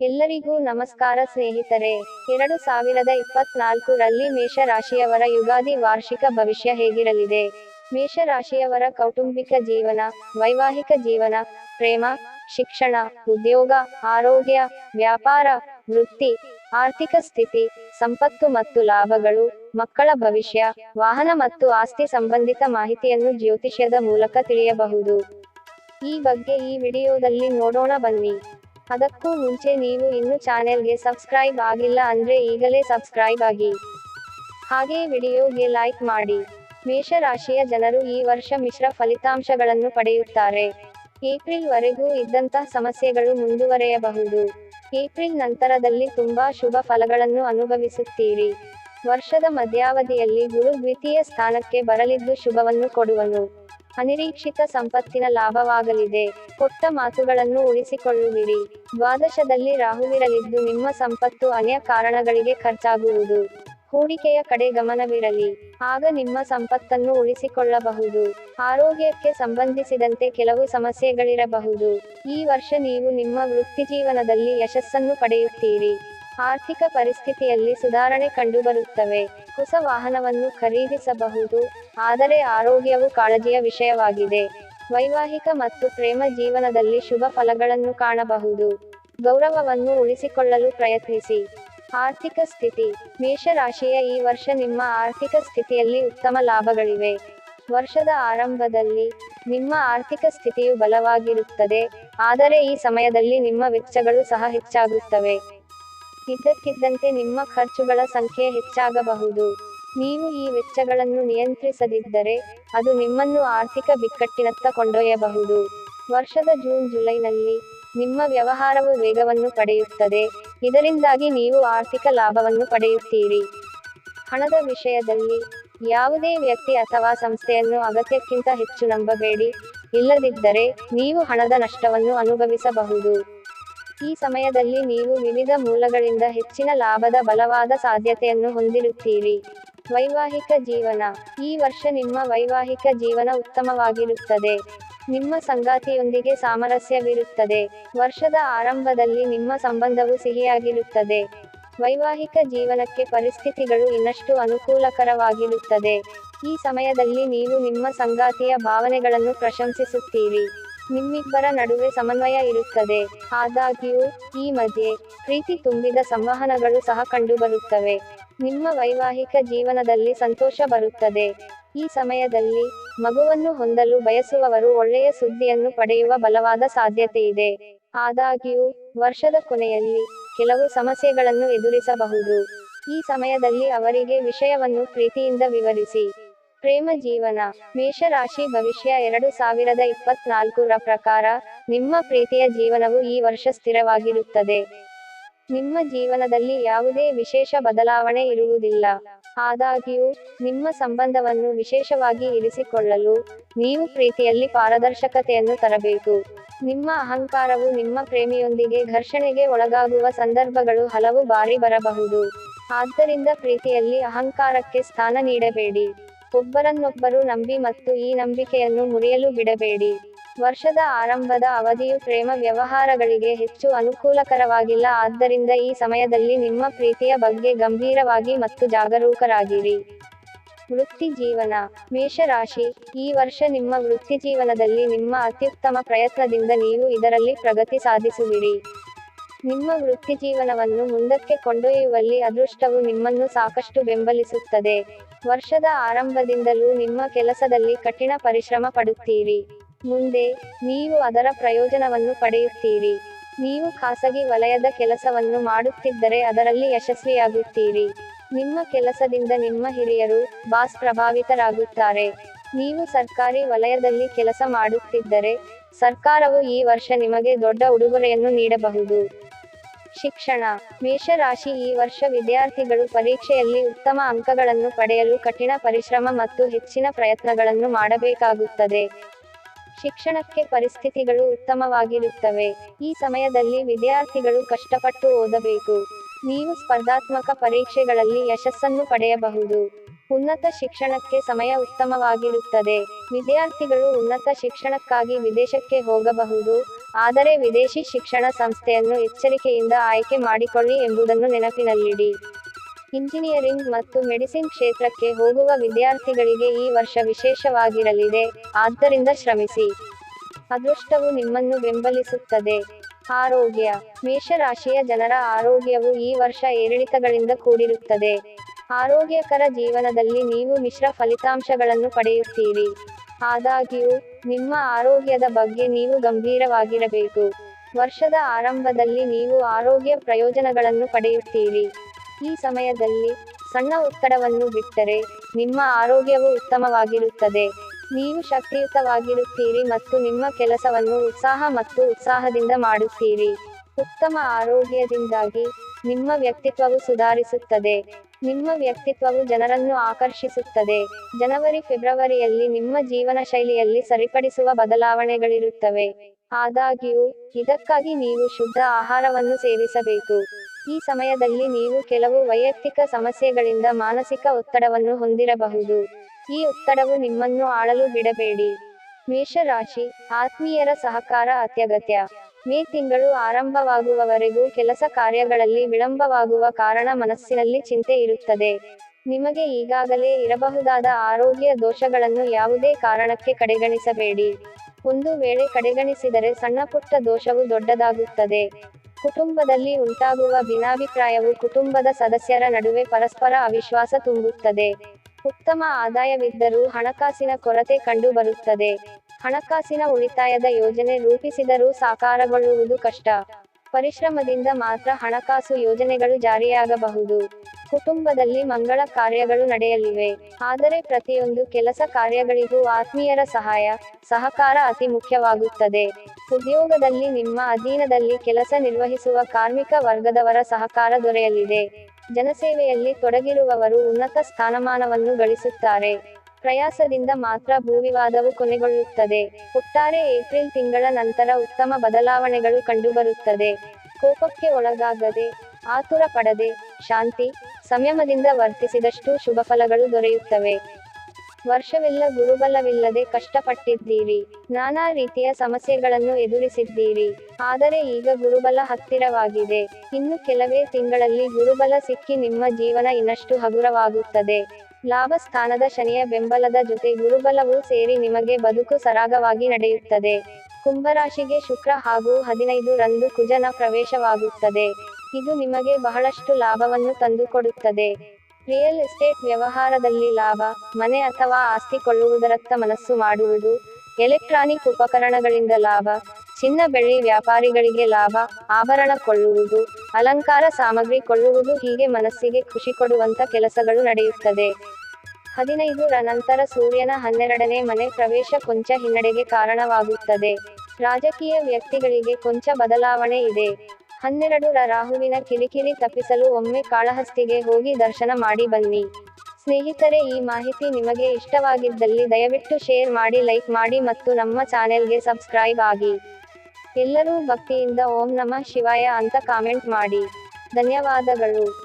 ಎಲ್ಲರಿಗೂ ನಮಸ್ಕಾರ ಸ್ನೇಹಿತರೆ. ಎರಡು ಸಾವಿರದ ಇಪ್ಪತ್ನಾಲ್ಕು ರಲ್ಲಿ ಮೇಷರಾಶಿಯವರ ಯುಗಾದಿ ವಾರ್ಷಿಕ ಭವಿಷ್ಯ ಹೇಗಿರಲಿದೆ? ಮೇಷರಾಶಿಯವರ ಕೌಟುಂಬಿಕ ಜೀವನ, ವೈವಾಹಿಕ ಜೀವನ, ಪ್ರೇಮ, ಶಿಕ್ಷಣ, ಉದ್ಯೋಗ, ಆರೋಗ್ಯ, ವ್ಯಾಪಾರ, ವೃತ್ತಿ, ಆರ್ಥಿಕ ಸ್ಥಿತಿ, ಸಂಪತ್ತು ಮತ್ತು ಲಾಭಗಳು, ಮಕ್ಕಳ ಭವಿಷ್ಯ, ವಾಹನ ಮತ್ತು ಆಸ್ತಿ ಸಂಬಂಧಿತ ಮಾಹಿತಿಯನ್ನು ಜ್ಯೋತಿಷ್ಯದ ಮೂಲಕ ತಿಳಿಯಬಹುದು. ಈ ಬಗ್ಗೆ ಈ ವಿಡಿಯೋದಲ್ಲಿ ನೋಡೋಣ ಬನ್ನಿ. ಅದಕ್ಕೂ ಮುಂಚೆ ನೀವು ಇನ್ನು ಚಾನೆಲ್ಗೆ ಸಬ್ಸ್ಕ್ರೈಬ್ ಆಗಿಲ್ಲ ಅಂದ್ರೆ ಈಗಲೇ ಸಬ್ಸ್ಕ್ರೈಬ್ ಆಗಿ. ಹಾಗೆ ವಿಡಿಯೋಗೆ ಲೈಕ್ ಮಾಡಿ. ಮೇಷರಾಶಿಯ ಜನರು ಈ ವರ್ಷ ಮಿಶ್ರ ಫಲಿತಾಂಶಗಳನ್ನು ಪಡೆಯುತ್ತಾರೆ. ಏಪ್ರಿಲ್ ವರೆಗೂ ಇದ್ದಂತಹ ಸಮಸ್ಯೆಗಳು ಮುಂದುವರೆಯಬಹುದು. ಏಪ್ರಿಲ್ ನಂತರದಲ್ಲಿ ತುಂಬಾ ಶುಭ ಫಲಗಳನ್ನು ಅನುಭವಿಸುತ್ತೀರಿ. ವರ್ಷದ ಮಧ್ಯಾವಧಿಯಲ್ಲಿ ಗುರು ದ್ವಿತೀಯ ಸ್ಥಾನಕ್ಕೆ ಬರಲಿದ್ದು ಶುಭವನ್ನು ಕೊಡುವನು. ಅನಿರೀಕ್ಷಿತ ಸಂಪತ್ತಿನ ಲಾಭವಾಗಲಿದೆ. ಕೊಟ್ಟ ಮಾತುಗಳನ್ನು ಉಳಿಸಿಕೊಳ್ಳುವಿರಿ. ದ್ವಾದಶದಲ್ಲಿ ರಾಹುವಿರಲಿದ್ದು ನಿಮ್ಮ ಸಂಪತ್ತು ಅನ್ಯ ಕಾರಣಗಳಿಗೆ ಖರ್ಚಾಗುವುದು. ಹೂಡಿಕೆಯ ಕಡೆ ಗಮನವಿರಲಿ. ಆಗ ನಿಮ್ಮ ಸಂಪತ್ತನ್ನು ಉಳಿಸಿಕೊಳ್ಳಬಹುದು. ಆರೋಗ್ಯಕ್ಕೆ ಸಂಬಂಧಿಸಿದಂತೆ ಕೆಲವು ಸಮಸ್ಯೆಗಳಿರಬಹುದು. ಈ ವರ್ಷ ನೀವು ನಿಮ್ಮ ವೃತ್ತಿಜೀವನದಲ್ಲಿ ಯಶಸ್ಸನ್ನು ಪಡೆಯುತ್ತೀರಿ. ಆರ್ಥಿಕ ಪರಿಸ್ಥಿತಿಯಲ್ಲಿ ಸುಧಾರಣೆ ಕಂಡುಬರುತ್ತವೆ. ಹೊಸ ವಾಹನವನ್ನು ಖರೀದಿಸಬಹುದು. ಆದರೆ ಆರೋಗ್ಯವು ಕಾಳಜಿಯ ವಿಷಯವಾಗಿದೆ. ವೈವಾಹಿಕ ಮತ್ತು ಪ್ರೇಮ ಜೀವನದಲ್ಲಿ ಶುಭ ಫಲಗಳನ್ನು ಕಾಣಬಹುದು. ಗೌರವವನ್ನು ಉಳಿಸಿಕೊಳ್ಳಲು ಪ್ರಯತ್ನಿಸಿ. ಆರ್ಥಿಕ ಸ್ಥಿತಿ. ಮೇಷರಾಶಿಯ ಈ ವರ್ಷ ನಿಮ್ಮ ಆರ್ಥಿಕ ಸ್ಥಿತಿಯಲ್ಲಿ ಉತ್ತಮ ಲಾಭಗಳಿವೆ. ವರ್ಷದ ಆರಂಭದಲ್ಲಿ ನಿಮ್ಮ ಆರ್ಥಿಕ ಸ್ಥಿತಿಯು ಬಲವಾಗಿರುತ್ತದೆ. ಆದರೆ ಈ ಸಮಯದಲ್ಲಿ ನಿಮ್ಮ ವೆಚ್ಚಗಳು ಸಹ ಹೆಚ್ಚಾಗುತ್ತವೆ. ಇದ್ದಕ್ಕಿದ್ದಂತೆ ನಿಮ್ಮ ಖರ್ಚುಗಳ ಸಂಖ್ಯೆ ಹೆಚ್ಚಾಗಬಹುದು. ನೀವು ಈ ವೆಚ್ಚಗಳನ್ನು ನಿಯಂತ್ರಿಸದಿದ್ದರೆ ಅದು ನಿಮ್ಮನ್ನು ಆರ್ಥಿಕ ಬಿಕ್ಕಟ್ಟಿನತ್ತ ಕೊಂಡೊಯ್ಯಬಹುದು. ವರ್ಷದ ಜೂನ್, ಜುಲೈನಲ್ಲಿ ನಿಮ್ಮ ವ್ಯವಹಾರವು ವೇಗವನ್ನು ಪಡೆಯುತ್ತದೆ. ಇದರಿಂದಾಗಿ ನೀವು ಆರ್ಥಿಕ ಲಾಭವನ್ನು ಪಡೆಯುತ್ತೀರಿ. ಹಣದ ವಿಷಯದಲ್ಲಿ ಯಾವುದೇ ವ್ಯಕ್ತಿ ಅಥವಾ ಸಂಸ್ಥೆಯನ್ನು ಅಗತ್ಯಕ್ಕಿಂತ ಹೆಚ್ಚು ನಂಬಬೇಡಿ. ಇಲ್ಲದಿದ್ದರೆ ನೀವು ಹಣದ ನಷ್ಟವನ್ನು ಅನುಭವಿಸಬಹುದು. ಈ ಸಮಯದಲ್ಲಿ ನೀವು ವಿವಿಧ ಮೂಲಗಳಿಂದ ಹೆಚ್ಚಿನ ಲಾಭದ ಬಲವಾದ ಸಾಧ್ಯತೆಯನ್ನು ಹೊಂದಿರುತ್ತೀರಿ. ವೈವಾಹಿಕ ಜೀವನ. ಈ ವರ್ಷ ನಿಮ್ಮ ವೈವಾಹಿಕ ಜೀವನ ಉತ್ತಮವಾಗಿರುತ್ತದೆ. ನಿಮ್ಮ ಸಂಗಾತಿಯೊಂದಿಗೆ ಸಾಮರಸ್ಯವಿರುತ್ತದೆ. ವರ್ಷದ ಆರಂಭದಲ್ಲಿ ನಿಮ್ಮ ಸಂಬಂಧವು ಸಿಹಿಯಾಗಿರುತ್ತದೆ. ವೈವಾಹಿಕ ಜೀವನಕ್ಕೆ ಪರಿಸ್ಥಿತಿಗಳು ಇನ್ನಷ್ಟು ಅನುಕೂಲಕರವಾಗಿರುತ್ತದೆ. ಈ ಸಮಯದಲ್ಲಿ ನೀವು ನಿಮ್ಮ ಸಂಗಾತಿಯ ಭಾವನೆಗಳನ್ನು ಪ್ರಶಂಸಿಸುತ್ತೀರಿ. ನಿಮ್ಮಿಬ್ಬರ ನಡುವೆ ಸಮನ್ವಯ ಇರುತ್ತದೆ. ಆದಾಗ್ಯೂ, ಈ ಮಧ್ಯೆ ಪ್ರೀತಿ ತುಂಬಿದ ಸಂವಹನಗಳು ಸಹ ಕಂಡುಬರುತ್ತವೆ. ನಿಮ್ಮ ವೈವಾಹಿಕ ಜೀವನದಲ್ಲಿ ಸಂತೋಷ ಬರುತ್ತದೆ. ಈ ಸಮಯದಲ್ಲಿ ಮಗುವನ್ನು ಹೊಂದಲು ಬಯಸುವವರು ಒಳ್ಳೆಯ ಸುದ್ದಿಯನ್ನು ಪಡೆಯುವ ಬಲವಾದ ಸಾಧ್ಯತೆಯಿದೆ ಆದಾಗ್ಯೂ, ವರ್ಷದ ಕೊನೆಯಲ್ಲಿ ಕೆಲವು ಸಮಸ್ಯೆಗಳನ್ನು ಎದುರಿಸಬಹುದು. ಈ ಸಮಯದಲ್ಲಿ ಅವರಿಗೆ ವಿಷಯವನ್ನು ಪ್ರೀತಿಯಿಂದ ವಿವರಿಸಿ. ಪ್ರೇಮ ಜೀವನ, ಮೇಷರಾಶಿ ಭವಿಷ್ಯ ಎರಡು ಸಾವಿರದ ಇಪ್ಪತ್ನಾಲ್ಕರ ಪ್ರಕಾರ ನಿಮ್ಮ ಪ್ರೀತಿಯ ಜೀವನವು ಈ ವರ್ಷ ಸ್ಥಿರವಾಗಿರುತ್ತದೆ. ನಿಮ್ಮ ಜೀವನದಲ್ಲಿ ಯಾವುದೇ ವಿಶೇಷ ಬದಲಾವಣೆ ಇರುವುದಿಲ್ಲ. ಆದಾಗ್ಯೂ, ನಿಮ್ಮ ಸಂಬಂಧವನ್ನು ವಿಶೇಷವಾಗಿ ಇರಿಸಿಕೊಳ್ಳಲು ನೀವು ಪ್ರೀತಿಯಲ್ಲಿ ಪಾರದರ್ಶಕತೆಯನ್ನು ತರಬೇಕು. ನಿಮ್ಮ ಅಹಂಕಾರವು ನಿಮ್ಮ ಪ್ರೇಮಿಯೊಂದಿಗೆ ಘರ್ಷಣೆಗೆ ಒಳಗಾಗುವ ಸಂದರ್ಭಗಳು ಹಲವು ಬಾರಿ ಬರಬಹುದು. ಆದ್ದರಿಂದ ಪ್ರೀತಿಯಲ್ಲಿ ಅಹಂಕಾರಕ್ಕೆ ಸ್ಥಾನ ನೀಡಬೇಡಿ. ಒಬ್ಬರನ್ನೊಬ್ಬರು ನಂಬಿ ಮತ್ತು ಈ ನಂಬಿಕೆಯನ್ನು ಮುರಿಯಲು ಬಿಡಬೇಡಿ. ವರ್ಷದ ಆರಂಭದ ಅವಧಿಯು ಪ್ರೇಮ ವ್ಯವಹಾರಗಳಿಗೆ ಹೆಚ್ಚು ಅನುಕೂಲಕರವಾಗಿಲ್ಲ. ಆದ್ದರಿಂದ ಈ ಸಮಯದಲ್ಲಿ ನಿಮ್ಮ ಪ್ರೀತಿಯ ಬಗ್ಗೆ ಗಂಭೀರವಾಗಿ ಮತ್ತು ಜಾಗರೂಕರಾಗಿರಿ. ವೃತ್ತಿ ಜೀವನ ಮೇಷರಾಶಿ, ಈ ವರ್ಷ ನಿಮ್ಮ ವೃತ್ತಿ ಜೀವನದಲ್ಲಿ ನಿಮ್ಮ ಅತ್ಯುತ್ತಮ ಪ್ರಯತ್ನದಿಂದ ನೀವು ಇದರಲ್ಲಿ ಪ್ರಗತಿ ಸಾಧಿಸುವಿರಿ. ನಿಮ್ಮ ವೃತ್ತಿ ಜೀವನವನ್ನು ಮುಂದಕ್ಕೆ ಕೊಂಡೊಯ್ಯುವಲ್ಲಿ ಅದೃಷ್ಟವು ನಿಮ್ಮನ್ನು ಸಾಕಷ್ಟು ಬೆಂಬಲಿಸುತ್ತದೆ. ವರ್ಷದ ಆರಂಭದಿಂದಲೂ ನಿಮ್ಮ ಕೆಲಸದಲ್ಲಿ ಕಠಿಣ ಪರಿಶ್ರಮ ಪಡುತ್ತೀರಿ. ಮುಂದೆ ನೀವು ಅದರ ಪ್ರಯೋಜನವನ್ನು ಪಡೆಯುತ್ತೀರಿ. ನೀವು ಖಾಸಗಿ ವಲಯದ ಕೆಲಸವನ್ನು ಮಾಡುತ್ತಿದ್ದರೆ ಅದರಲ್ಲಿ ಯಶಸ್ವಿಯಾಗುತ್ತೀರಿ. ನಿಮ್ಮ ಕೆಲಸದಿಂದ ನಿಮ್ಮ ಹಿರಿಯರು ಬಾಸ್ ಪ್ರಭಾವಿತರಾಗುತ್ತಾರೆ. ನೀವು ಸರ್ಕಾರಿ ವಲಯದಲ್ಲಿ ಕೆಲಸ ಮಾಡುತ್ತಿದ್ದರೆ ಸರ್ಕಾರವು ಈ ವರ್ಷ ನಿಮಗೆ ದೊಡ್ಡ ಉಡುಗೊರೆಯನ್ನು ನೀಡಬಹುದು. ಶಿಕ್ಷಣ. ಮೇಷರಾಶಿ ಈ ವರ್ಷ ವಿದ್ಯಾರ್ಥಿಗಳು ಪರೀಕ್ಷೆಯಲ್ಲಿ ಉತ್ತಮ ಅಂಕಗಳನ್ನು ಪಡೆಯಲು ಕಠಿಣ ಪರಿಶ್ರಮ ಮತ್ತು ಹೆಚ್ಚಿನ ಪ್ರಯತ್ನಗಳನ್ನು ಮಾಡಬೇಕಾಗುತ್ತದೆ. ಶಿಕ್ಷಣಕ್ಕೆ ಪರಿಸ್ಥಿತಿಗಳು ಉತ್ತಮವಾಗಿರುತ್ತವೆ. ಈ ಸಮಯದಲ್ಲಿ ವಿದ್ಯಾರ್ಥಿಗಳು ಕಷ್ಟಪಟ್ಟು ಓದಬೇಕು. ನೀವು ಸ್ಪರ್ಧಾತ್ಮಕ ಪರೀಕ್ಷೆಗಳಲ್ಲಿ ಯಶಸ್ಸನ್ನು ಪಡೆಯಬಹುದು. ಉನ್ನತ ಶಿಕ್ಷಣಕ್ಕೆ ಸಮಯ ಉತ್ತಮವಾಗಿರುತ್ತದೆ. ವಿದ್ಯಾರ್ಥಿಗಳು ಉನ್ನತ ಶಿಕ್ಷಣಕ್ಕಾಗಿ ವಿದೇಶಕ್ಕೆ ಹೋಗಬಹುದು. ಆದರೆ ವಿದೇಶಿ ಶಿಕ್ಷಣ ಸಂಸ್ಥೆಯನ್ನು ಎಚ್ಚರಿಕೆಯಿಂದ ಆಯ್ಕೆ ಮಾಡಿಕೊಳ್ಳಿ ಎಂಬುದನ್ನು ನೆನಪಿನಲ್ಲಿಡಿ. ಇಂಜಿನಿಯರಿಂಗ್ ಮತ್ತು ಮೆಡಿಸಿನ್ ಕ್ಷೇತ್ರಕ್ಕೆ ಹೋಗುವ ವಿದ್ಯಾರ್ಥಿಗಳಿಗೆ ಈ ವರ್ಷ ವಿಶೇಷವಾಗಿರಲಿದೆ. ಆದ್ದರಿಂದ ಶ್ರಮಿಸಿ. ಅದೃಷ್ಟವು ನಿಮ್ಮನ್ನು ಬೆಂಬಲಿಸುತ್ತದೆ. ಆರೋಗ್ಯ. ಮೇಷರಾಶಿಯ ಜನರ ಆರೋಗ್ಯವು ಈ ವರ್ಷ ಏರಿಳಿತಗಳಿಂದ ಕೂಡಿರುತ್ತದೆ. ಆರೋಗ್ಯಕರ ಜೀವನದಲ್ಲಿ ನೀವು ಮಿಶ್ರ ಫಲಿತಾಂಶಗಳನ್ನು ಪಡೆಯುತ್ತೀರಿ. ಆದಾಗ್ಯೂ, ನಿಮ್ಮ ಆರೋಗ್ಯದ ಬಗ್ಗೆ ನೀವು ಗಂಭೀರವಾಗಿರಬೇಕು. ವರ್ಷದ ಆರಂಭದಲ್ಲಿ ನೀವು ಆರೋಗ್ಯ ಪ್ರಯೋಜನಗಳನ್ನು ಪಡೆಯುತ್ತೀರಿ. ಈ ಸಮಯದಲ್ಲಿ ಸಣ್ಣ ಒತ್ತಡವನ್ನು ಬಿಟ್ಟರೆ ನಿಮ್ಮ ಆರೋಗ್ಯವು ಉತ್ತಮವಾಗಿರುತ್ತದೆ. ನೀವು ಶಕ್ತಿಯುತವಾಗಿರುತ್ತೀರಿ ಮತ್ತು ನಿಮ್ಮ ಕೆಲಸವನ್ನು ಉತ್ಸಾಹ ಮತ್ತು ಉತ್ಸಾಹದಿಂದ ಮಾಡುತ್ತೀರಿ. ಉತ್ತಮ ಆರೋಗ್ಯದಿಂದಾಗಿ ನಿಮ್ಮ ವ್ಯಕ್ತಿತ್ವವು ಸುಧಾರಿಸುತ್ತದೆ. ನಿಮ್ಮ ವ್ಯಕ್ತಿತ್ವವು ಜನರನ್ನು ಆಕರ್ಷಿಸುತ್ತದೆ. ಜನವರಿ, ಫೆಬ್ರವರಿಯಲ್ಲಿ ನಿಮ್ಮ ಜೀವನ ಶೈಲಿಯಲ್ಲಿ ಸರಿಪಡಿಸುವ ಬದಲಾವಣೆಗಳಿರುತ್ತವೆ. ಆದಾಗ್ಯೂ, ಇದಕ್ಕಾಗಿ ನೀವು ಶುದ್ಧ ಆಹಾರವನ್ನು ಸೇವಿಸಬೇಕು. ಈ ಸಮಯದಲ್ಲಿ ನೀವು ಕೆಲವು ವೈಯಕ್ತಿಕ ಸಮಸ್ಯೆಗಳಿಂದ ಮಾನಸಿಕ ಒತ್ತಡವನ್ನು ಹೊಂದಿರಬಹುದು. ಈ ಒತ್ತಡವು ನಿಮ್ಮನ್ನು ಆಳಲು ಬಿಡಬೇಡಿ. ಮೇಷರಾಶಿ, ಆತ್ಮೀಯರ ಸಹಕಾರ ಅತ್ಯಗತ್ಯ. ಮೇ ತಿಂಗಳು ಆರಂಭವಾಗುವವರೆಗೂ ಕೆಲಸ ಕಾರ್ಯಗಳಲ್ಲಿ ವಿಳಂಬವಾಗುವ ಕಾರಣ ಮನಸ್ಸಿನಲ್ಲಿ ಚಿಂತೆ ಇರುತ್ತದೆ. ನಿಮಗೆ ಈಗಾಗಲೇ ಇರಬಹುದಾದ ಆರೋಗ್ಯ ದೋಷಗಳನ್ನು ಯಾವುದೇ ಕಾರಣಕ್ಕೆ ಕಡೆಗಣಿಸಬೇಡಿ. ಒಂದು ವೇಳೆ ಕಡೆಗಣಿಸಿದರೆ ಸಣ್ಣಪುಟ್ಟ ದೋಷವು ದೊಡ್ಡದಾಗುತ್ತದೆ. ಕುಟುಂಬದಲ್ಲಿ ಉಂಟಾಗುವ ಭಿನ್ನಾಭಿಪ್ರಾಯವು ಕುಟುಂಬದ ಸದಸ್ಯರ ನಡುವೆ ಪರಸ್ಪರ ಅವಿಶ್ವಾಸ ತುಂಬುತ್ತದೆ. ಉತ್ತಮ ಆದಾಯವಿದ್ದರೂ ಹಣಕಾಸಿನ ಕೊರತೆ ಕಂಡುಬರುತ್ತದೆ ಹಣಕಾಸಿನ ಉಳಿತಾಯದ ಯೋಜನೆ ರೂಪಿಸಿದರೂ ಸಾಕಾರಗೊಳ್ಳುವುದು ಕಷ್ಟ. ಪರಿಶ್ರಮದಿಂದ ಮಾತ್ರ ಹಣಕಾಸು ಯೋಜನೆಗಳು ಜಾರಿಯಾಗಬಹುದು. ಕುಟುಂಬದಲ್ಲಿ ಮಂಗಳ ಕಾರ್ಯಗಳು ನಡೆಯಲಿವೆ. ಆದರೆ ಪ್ರತಿಯೊಂದು ಕೆಲಸ ಕಾರ್ಯಗಳಿಗೂ ಆತ್ಮೀಯರ ಸಹಾಯ, ಸಹಕಾರ ಅತಿ ಮುಖ್ಯವಾಗುತ್ತದೆ. ಉದ್ಯೋಗದಲ್ಲಿ ನಿಮ್ಮ ಅಧೀನದಲ್ಲಿ ಕೆಲಸ ನಿರ್ವಹಿಸುವ ಕಾರ್ಮಿಕ ವರ್ಗದವರ ಸಹಕಾರ ದೊರೆಯಲಿದೆ. ಜನಸೇವೆಯಲ್ಲಿ ತೊಡಗಿರುವವರು ಉನ್ನತ ಸ್ಥಾನಮಾನವನ್ನು ಗಳಿಸುತ್ತಾರೆ. ಪ್ರಯಾಸದಿಂದ ಮಾತ್ರ ಭೂವಿವಾದವು ಕೊನೆಗೊಳ್ಳುತ್ತದೆ. ಒಟ್ಟಾರೆ ಏಪ್ರಿಲ್ ತಿಂಗಳ ನಂತರ ಉತ್ತಮ ಬದಲಾವಣೆಗಳು ಕಂಡುಬರುತ್ತದೆ. ಕೋಪಕ್ಕೆ ಒಳಗಾಗದೆ ಆತುರ ಪಡದೆ ಶಾಂತಿ, ಸಂಯಮದಿಂದ ವರ್ತಿಸಿದಷ್ಟು ಶುಭಫಲಗಳು ದೊರೆಯುತ್ತವೆ. ವರ್ಷವೆಲ್ಲ ಗುರುಬಲವಿಲ್ಲದೆ ಕಷ್ಟಪಟ್ಟಿದ್ದೀರಿ. ನಾನಾ ರೀತಿಯ ಸಮಸ್ಯೆಗಳನ್ನು ಎದುರಿಸಿದ್ದೀರಿ. ಆದರೆ ಈಗ ಗುರುಬಲ ಹತ್ತಿರವಾಗಿದೆ. ಇನ್ನು ಕೆಲವೇ ತಿಂಗಳಲ್ಲಿ ಗುರುಬಲ ಸಿಕ್ಕಿ ನಿಮ್ಮ ಜೀವನ ಇನ್ನಷ್ಟು ಹಗುರವಾಗುತ್ತದೆ. ಲಾಭ ಸ್ಥಾನದ ಶನಿಯ ಬೆಂಬಲದ ಜೊತೆ ಗುರುಬಲವೂ ಸೇರಿ ನಿಮಗೆ ಬದುಕು ಸರಾಗವಾಗಿ ನಡೆಯುತ್ತದೆ. ಕುಂಭರಾಶಿಗೆ ಶುಕ್ರ ಹಾಗೂ ಹದಿನೈದು ರಂದು ಕುಜನ ಪ್ರವೇಶವಾಗುತ್ತದೆ. ಇದು ನಿಮಗೆ ಬಹಳಷ್ಟು ಲಾಭವನ್ನು ತಂದುಕೊಡುತ್ತದೆ. ರಿಯಲ್ ಎಸ್ಟೇಟ್ ವ್ಯವಹಾರದಲ್ಲಿ ಲಾಭ, ಮನೆ ಅಥವಾ ಆಸ್ತಿ ಕೊಳ್ಳುವುದರತ್ತ ಮನಸ್ಸು ಮಾಡುವುದು, ಎಲೆಕ್ಟ್ರಾನಿಕ್ ಉಪಕರಣಗಳಿಂದ ಲಾಭ, ಚಿನ್ನ ಬೆಳ್ಳಿ ವ್ಯಾಪಾರಿಗಳಿಗೆ ಲಾಭ, ಆಭರಣ ಕೊಳ್ಳುವುದು, ಅಲಂಕಾರ ಸಾಮಗ್ರಿ ಕೊಳ್ಳುವುದು ಹೀಗೆ ಮನಸ್ಸಿಗೆ ಖುಷಿ ಕೊಡುವಂತ ಕೆಲಸಗಳು ನಡೆಯುತ್ತದೆ. ಹದಿನೈದು ರ ನಂತರ ಸೂರ್ಯನ ಹನ್ನೆರಡನೇ ಮನೆ ಪ್ರವೇಶ ಕೊಂಚ ಹಿನ್ನಡೆಗೆ ಕಾರಣವಾಗುತ್ತದೆ. ರಾಜಕೀಯ ವ್ಯಕ್ತಿಗಳಿಗೆ ಕೊಂಚ ಬದಲಾವಣೆ ಇದೆ. ಹನ್ನೆರಡು ರ ರಾಹುವಿನ ಕಿರಿಕಿರಿ ತಪ್ಪಿಸಲು ಒಮ್ಮೆ ಕಾಳಹಸ್ತಿಗೆ ಹೋಗಿ ದರ್ಶನ ಮಾಡಿ ಬನ್ನಿ. ಸ್ನೇಹಿತರೆ, ಈ ಮಾಹಿತಿ ನಿಮಗೆ ಇಷ್ಟವಾಗಿದ್ದಲ್ಲಿ ದಯವಿಟ್ಟು ಶೇರ್ ಮಾಡಿ, ಲೈಕ್ ಮಾಡಿ ಮತ್ತು ನಮ್ಮ ಚಾನೆಲ್ಗೆ ಸಬ್ಸ್ಕ್ರೈಬ್ ಆಗಿ. ಎಲ್ಲರೂ ಭಕ್ತಿಯಿಂದ ಓಂ ನಮಃ ಶಿವಾಯ ಅಂತ ಕಾಮೆಂಟ್ ಮಾಡಿ. ಧನ್ಯವಾದಗಳು.